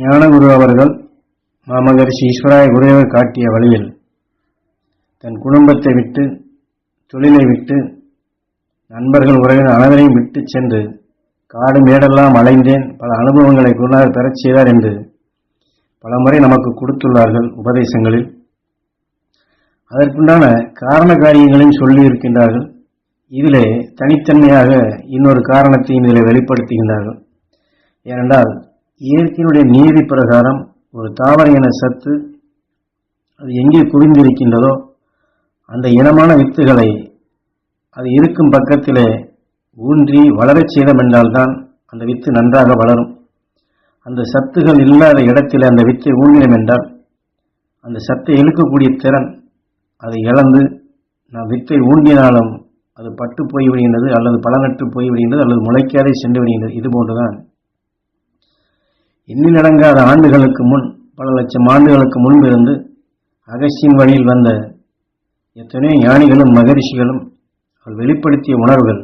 ஞானகுரு அவர்கள் மாமகரிஷி ஈஸ்வராய குருதேவர் காட்டிய வழியில் தன் குடும்பத்தை விட்டு தொழிலை விட்டு நண்பர்கள் உறவினர் அனைவரையும் விட்டு சென்று காடு மேடெல்லாம் அலைந்தேன். பல அனுபவங்களை குருநாதர் பெறச் செய்தார் என்று பல முறை நமக்கு கொடுத்துள்ளார்கள் உபதேசங்களில். அதற்குண்டான காரண காரியங்களையும் சொல்லி இருக்கின்றார்கள் இதிலே தனித்தன்மையாக இன்னொரு காரணத்தையும் இதில் வெளிப்படுத்துகின்றார்கள். ஏனென்றால் இயற்கையினுடைய நீதி பிரகாரம் ஒரு தாவர இன சத்து அது எங்கே குவிந்திருக்கின்றதோ அந்த இனமான வித்துகளை அது இருக்கும் பக்கத்திலே ஊன்றி வளரச் செய்தம் என்றால்தான் அந்த வித்து நன்றாக வளரும். அந்த சத்துகள் இல்லாத இடத்தில் அந்த வித்தை ஊன்றினோம் என்றால் அந்த சத்தை இழுக்கக்கூடிய திறன் அதை இழந்து நாம் வித்தை ஊன்றினாலும் அது பட்டு போய்விடுகின்றது அல்லது பலனற்று போய்விடுகின்றது அல்லது முளைக்காதே சென்று விடுகின்றது இது போன்றுதான் எண்ணிலடங்காத ஆண்டுகளுக்கு முன் பல லட்சம் ஆண்டுகளுக்கு முன்பிருந்து அகசியின் வழியில் வந்த எத்தனையோ ஞானிகளும் மகரிஷிகளும் அவள் வெளிப்படுத்திய உணர்வுகள்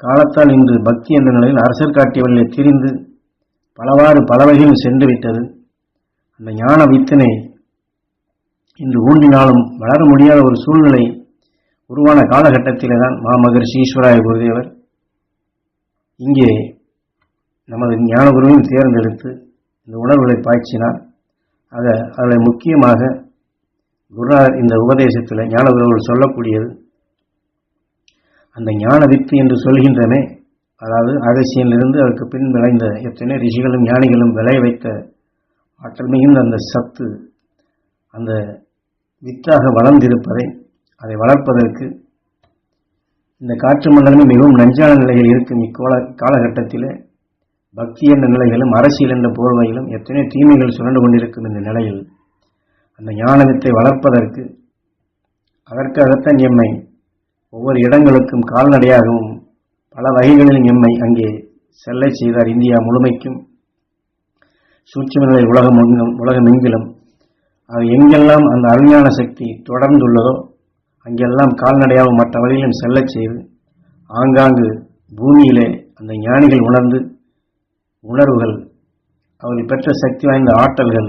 காலத்தால் இன்று பக்தி என்ற நிலையில் அரசர் காட்டிய வழியை திரிந்து பலவாறு பல வகையில் சென்று விட்டது. அந்த ஞான வித்தனை இன்று ஊண்டினாலும் வளர முடியாத ஒரு சூழ்நிலை உருவான காலகட்டத்திலே தான் மாமகரிஷி ஈஸ்வராய குருதேவர் இங்கே நமது ஞானகுருவையும் தேர்ந்தெடுத்து இந்த உணர்வுகளை பாய்ச்சினார். ஆக அதில் முக்கியமாக குருநாதர் இந்த உபதேசத்தில் ஞானகுருவர்கள் சொல்லக்கூடியது அந்த ஞான வித்து என்று சொல்கின்றமே அதாவது அகசியனிலிருந்து அதற்கு பின் விளைந்த எத்தனை ரிஷிகளும் ஞானிகளும் விளைய வைத்த ஆற்றல் மிகுந்த அந்த சத்து அந்த வித்தாக வளர்ந்திருப்பதை அதை வளர்ப்பதற்கு இந்த காற்று மண்டலமே மிகவும் நஞ்சான நிலையில் இருக்கும் இக்கோல காலகட்டத்திலே பக்தி என்ற நிலையிலும் அரசியல் என்ற போர்வையிலும் எத்தனை தீமைகள் சுரண்டு கொண்டிருக்கும் இந்த நிலையில் அந்த ஞானத்தை வளர்ப்பதற்கு அதற்காகத்தான் எம்மை ஒவ்வொரு இடங்களுக்கும் கால்நடையாகவும் பல வகைகளிலும் எம்மை அங்கே செல்ல செய்தார். இந்தியா முழுமைக்கும் சூட்சும நிலை உலகம் உலகமெங்கிலும் அது எங்கெல்லாம் அந்த அருஞான சக்தி தொடர்ந்துள்ளதோ அங்கெல்லாம் கால்நடையாகவும் மற்ற வழியிலும் செல்லச் செய்து ஆங்காங்கு பூமியிலே அந்த ஞானிகள் உணர்ந்து உணர்வுகள் அவர்கள் பெற்ற சக்தி வாய்ந்த ஆற்றல்கள்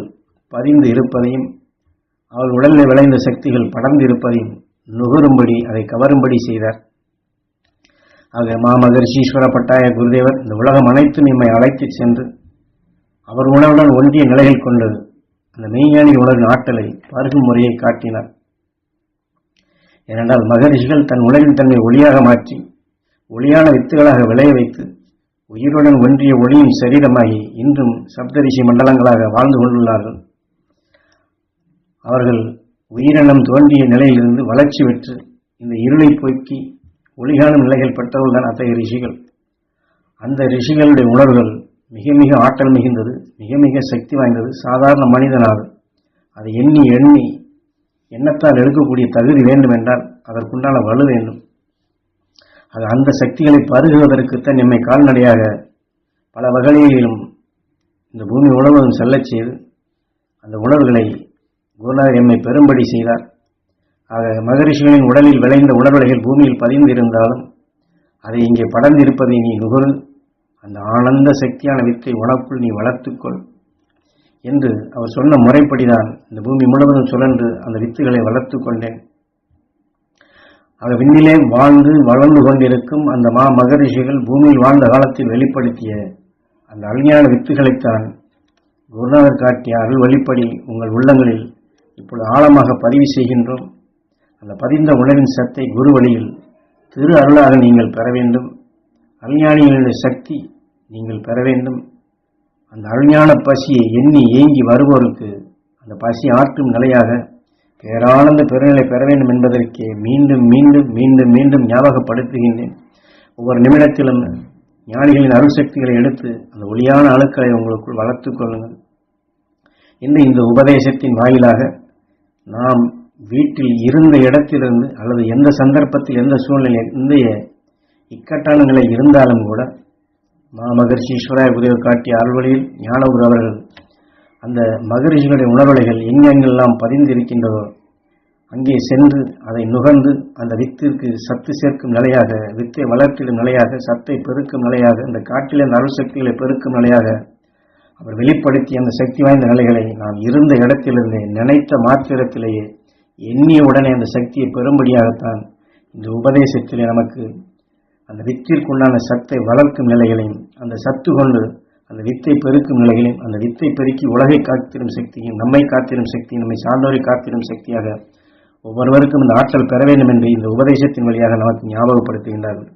பதிந்து இருப்பதையும் அவள் உடலில் விளைந்த சக்திகள் படர்ந்து இருப்பதையும் நுகரும்படி அதை கவரும்படி செய்தார். ஆக மாமகர்ஷீஸ்வர பட்டாய குருதேவர் இந்த உலகம் அனைத்தும் நம்மை அழைத்துச் சென்று அவர் உணவுடன் ஒன்றிய நிலையில் கொண்டது. அந்த மெய்ஞானி உலகின் ஆற்றலை பருகும் முறையை காட்டினார். ஏனென்றால் மகரிஷிகள் தன் உலகின் தன்னை ஒளியாக மாற்றி ஒளியான வித்துகளாக விளைய வைத்து உயிருடன் ஒன்றிய ஒளியின் சரீரமாகி இன்றும் சப்தரிஷி மண்டலங்களாக வாழ்ந்து கொண்டுள்ளார்கள். அவர்கள் உயிரினம் தோன்றிய நிலையிலிருந்து வளர்ச்சி பெற்று இந்த இருளை போக்கி ஒளிகாணும் நிலைகள் பெற்றவர்கள்தான் அத்தகைய ரிஷிகள். அந்த ரிஷிகளுடைய உணர்வுகள் மிக மிக ஆற்றல் மிகுந்தது மிக மிக சக்தி வாய்ந்தது. சாதாரண மனிதனாகும் அதை எண்ணி எண்ணி எண்ணத்தால் எடுக்கக்கூடிய தகுதி வேண்டும் என்றால் அதற்குண்டான வலு வேண்டும். அது அந்த சக்திகளை பருகுவதற்குத்தான் எம்மை கால்நடையாக பல வகைகளிலும் இந்த பூமி உணர்வுடன் செல்லச் செய்து அந்த உணர்வுகளை குருநாதர் எம்மை பெரும்படி செய்தார். ஆக மகரிஷிகளின் உடலில் விளைந்த உணர்வுகள் பூமியில் பதிந்திருந்தாலும் அதை இங்கே படர்ந்திருப்பதை நீ நுகரு. அந்த ஆனந்த சக்தியான வித்தை உனக்குள் நீ வளர்த்துக்கொள் என்று அவர் சொன்ன முறைப்படிதான் இந்த பூமி முழுவதும் சுழன்று அந்த வித்துகளை வளர்த்து கொண்டேன் ஆக விண்ணிலே வாழ்ந்து வளர்ந்து கொண்டிருக்கும் அந்த மா மகரிஷிகள் பூமியில் வாழ்ந்த காலத்தில் வெளிப்படுத்திய அந்த அழிஞான வித்துகளைத்தான் குருநாதர் காட்டிய அருள் வழிப்படி உங்கள் உள்ளங்களில் இப்பொழுது ஆழமாக பதிவு செய்கின்றோம். அந்த பதிந்த உணவின் சத்தை குரு வழியில் திரு அருளாக நீங்கள் பெற வேண்டும். அருஞானிகளுடைய சக்தி நீங்கள் பெற வேண்டும். அந்த அருஞான பசியை எண்ணி ஏங்கி வருவோருக்கு அந்த பசி ஆற்றும் நிலையாக பேரானந்த பெருநிலை பெற வேண்டும் என்பதற்கே மீண்டும் மீண்டும் மீண்டும் மீண்டும் ஞாபகப்படுத்துகின்றேன். ஒவ்வொரு நிமிடத்திலும் ஞானிகளின் அருள் சக்திகளை எடுத்து அந்த ஒளியான அணுக்களை உங்களுக்குள் வளர்த்துக் கொள்ளுங்கள். இன்று இந்த உபதேசத்தின் வாயிலாக நாம் வீட்டில் இருந்த இடத்திலிருந்து அல்லது எந்த சந்தர்ப்பத்தில் எந்த சூழ்நிலை இந்திய இக்கட்டான நிலை இருந்தாலும் கூட மாமகர்ஷி ஈஸ்வராய உதவி காட்டிய அருள்வழியில் ஞானகுரு அவர்கள் அந்த மகரிஷிகளுடைய உணர்வலைகள் எங்கெங்கெல்லாம் பதிந்திருக்கின்றதோ அங்கே சென்று அதை நுகர்ந்து அந்த வித்திற்கு சத்து சேர்க்கும் நிலையாக வித்தை வளர்த்திடும் நிலையாக சத்தை பெருக்கும் நிலையாக இந்த காட்டிலே நரல் சக்திகளை பெருக்கும் நிலையாக அவர் வெளிப்படுத்திய அந்த சக்தி வாய்ந்த நிலைகளை நாம் இருந்த இடத்திலிருந்தே நினைத்த மாத்திரத்திலேயே எண்ணிய உடனே அந்த சக்தியை பெறும்படியாகத்தான் இந்த உபதேசத்திலே நமக்கு அந்த வித்திற்குண்டான சத்தை வளர்க்கும் நிலைகளையும் அந்த சத்து கொண்டு அந்த வித்தை பெருக்கும் நிலைகளையும் அந்த வித்தை பெருக்கி உலகை காத்திடும் சக்தியும் நம்மை காத்திடும் சக்தியும் நம்மை சார்ந்தோரை காத்திடும் சக்தியாக ஒவ்வொருவருக்கும் இந்த ஆற்றல் பெற வேண்டும் என்று இந்த உபதேசத்தின் வழியாக நமக்கு ஞாபகப்படுத்துகின்றார்கள்.